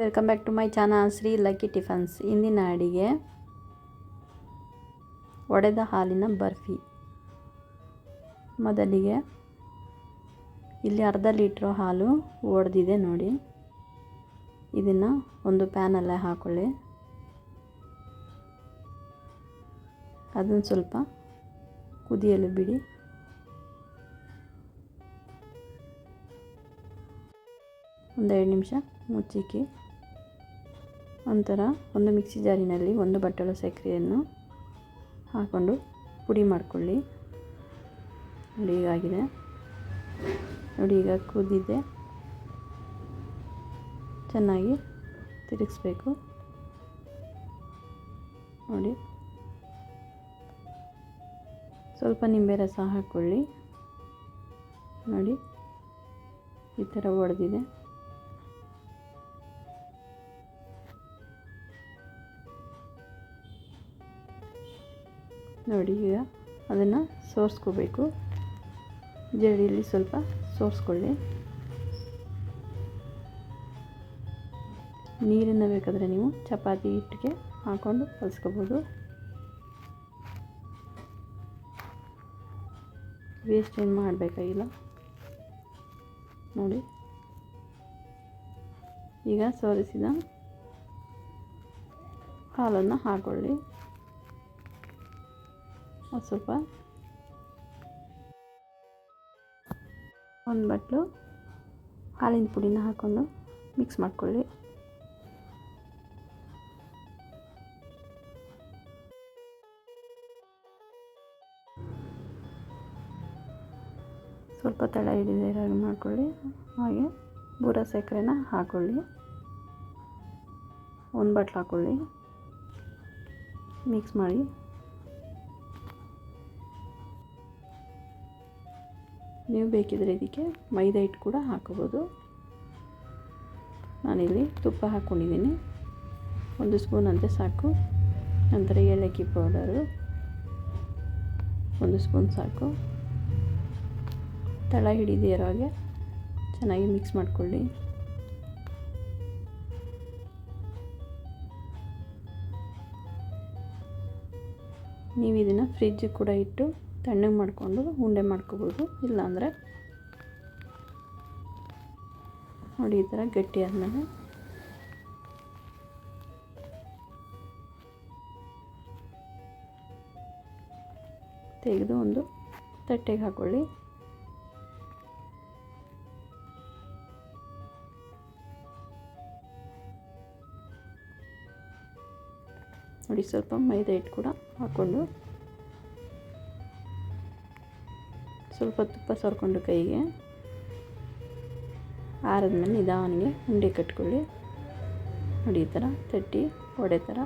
Welcome back to my channel Shri lucky tiffins ಇಂದಿನ ಅಡಿಗೆ ಒಡೆದ ಹಾಲಿನ ಬರ್ಫಿ. ಮೊದಲಿಗೆ ಇಲ್ಲಿ ಅರ್ಧ ಲೀಟ್ರ್ ಹಾಲು ಒಡೆದಿದೆ ನೋಡಿ. ಇದನ್ನು ಒಂದು ಪ್ಯಾನಲ್ಲೇ ಹಾಕೊಳ್ಳಿ. ಅದನ್ನು ಸ್ವಲ್ಪ ಕುದಿಯಲು ಬಿಡಿ. ಒಂದೆರಡು ನಿಮಿಷ ಮುಚ್ಚಿಕ್ಕಿ. ನಂತರ ಒಂದು ಮಿಕ್ಸಿ ಜಾರಿನಲ್ಲಿ ಒಂದು ಬಟ್ಟಲು ಸಕ್ಕರೆಯನ್ನು ಹಾಕ್ಕೊಂಡು ಪುಡಿ ಮಾಡಿಕೊಳ್ಳಿ. ನೋಡಿ, ಈಗಾಗಿದೆ. ನೋಡಿ, ಈಗ ಕುದಿದೆ. ಚೆನ್ನಾಗಿ ತಿರುಗಿಸ್ಬೇಕು. ನೋಡಿ. ಸ್ವಲ್ಪ ನಿಂಬೆ ರಸ ಹಾಕ್ಕೊಳ್ಳಿ. ನೋಡಿ, ಈ ಥರ ಒಡೆದಿದೆ. ನೋಡಿ ಈಗ ಅದನ್ನು ಸೋರಿಸ್ಕೋಬೇಕು. ಜಡಿಯಲ್ಲಿ ಸ್ವಲ್ಪ ಸೋರಿಸ್ಕೊಳ್ಳಿ. ನೀರನ್ನು ಬೇಕಾದರೆ ನೀವು ಚಪಾತಿ ಹಿಟ್ಟಿಗೆ ಹಾಕ್ಕೊಂಡು ಕಲಿಸ್ಕೋಬೋದು. ವೇಸ್ಟ್ ಏನು ಮಾಡಬೇಕಾಗಿಲ್ಲ. ನೋಡಿ. ಈಗ ಸೋರಿಸಿದ ಹಾಲನ್ನು ಹಾಕೊಳ್ಳಿ. ಅದು ಸ್ವಲ್ಪ ಒಂದು ಬಟ್ಲು, ಹಾಲಿನ ಪುಡಿನ ಹಾಕ್ಕೊಂಡು ಮಿಕ್ಸ್ ಮಾಡಿಕೊಳ್ಳಿ. ಸ್ವಲ್ಪ ತಡ ಹಿಡಿದ ಹಾಗೆ ಮಾಡ್ಕೊಳ್ಳಿ. ಹಾಗೆ ಬೂರ ಸಕ್ಕರೆನ ಹಾಕ್ಕೊಳ್ಳಿ ಒಂದು ಬಟ್ಲು ಹಾಕ್ಕೊಳ್ಳಿ ಮಿಕ್ಸ್ ಮಾಡಿ. ನೀವು ಬೇಕಿದ್ರೆ ಇದಕ್ಕೆ ಮೈದಾ ಹಿಟ್ಟು ಕೂಡ ಹಾಕೋಬೋದು. ನಾನಿಲ್ಲಿ ತುಪ್ಪ ಹಾಕ್ಕೊಂಡಿದ್ದೀನಿ. ಒಂದು ಸ್ಪೂನ್ ಅಂತೆ ಸಾಕು. ನಂತರ ಏಲಕ್ಕಿ ಪೌಡರು. ಒಂದು ಸ್ಪೂನ್ ಸಾಕು. ತಳ ಹಿಡಿದಿರೋ ಹಾಗೆ ಚೆನ್ನಾಗಿ ಮಿಕ್ಸ್ ಮಾಡಿಕೊಳ್ಳಿ. ನೀವು ಇದನ್ನು ಫ್ರಿಜ್ಜಿಗೆ ಕೂಡ ಇಟ್ಟು ತಣ್ಣಗೆ ಮಾಡಿಕೊಂಡು ಉಂಡೆ ಮಾಡ್ಕೋಬೋದು. ಇಲ್ಲಾಂದರೆ ನೋಡಿ ಈ ಥರ ಗಟ್ಟಿ ಆದಮೇಲೆ ತೆಗೆದು ಒಂದು ತಟ್ಟೆಗೆ ಹಾಕ್ಕೊಳ್ಳಿ ನೋಡಿ ಸ್ವಲ್ಪ ಮೈದಾ ಹಿಟ್ಟು ಕೂಡ ಹಾಕ್ಕೊಂಡು ಸ್ವಲ್ಪ ತುಪ್ಪ ಸೋರ್ಕೊಂಡು ಕೈಗೆ. ಆರದ್ಮೇಲೆ ನಿಧಾನಿಗೆ ಉಂಡೆ ಕಟ್ಕೊಳ್ಳಿ. ನೋಡಿ, ಈ ಥರ ತಟ್ಟಿ, ಒಡೆ ಥರ.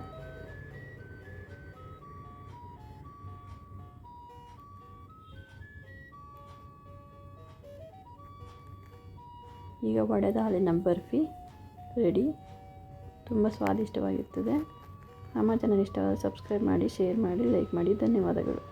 ಈಗ ಒಡೆದ ಹಾಲಿನ ಬರ್ಫಿ ರೆಡಿ. ತುಂಬ ಸ್ವಾದಿಷ್ಟವಾಗಿರ್ತದೆ. ನಮ್ಮ ಚಾನಲ್ ಇಷ್ಟವಾದ ಸಬ್ಸ್ಕ್ರೈಬ್ ಮಾಡಿ, ಶೇರ್ ಮಾಡಿ, ಲೈಕ್ ಮಾಡಿ. ಧನ್ಯವಾದಗಳು.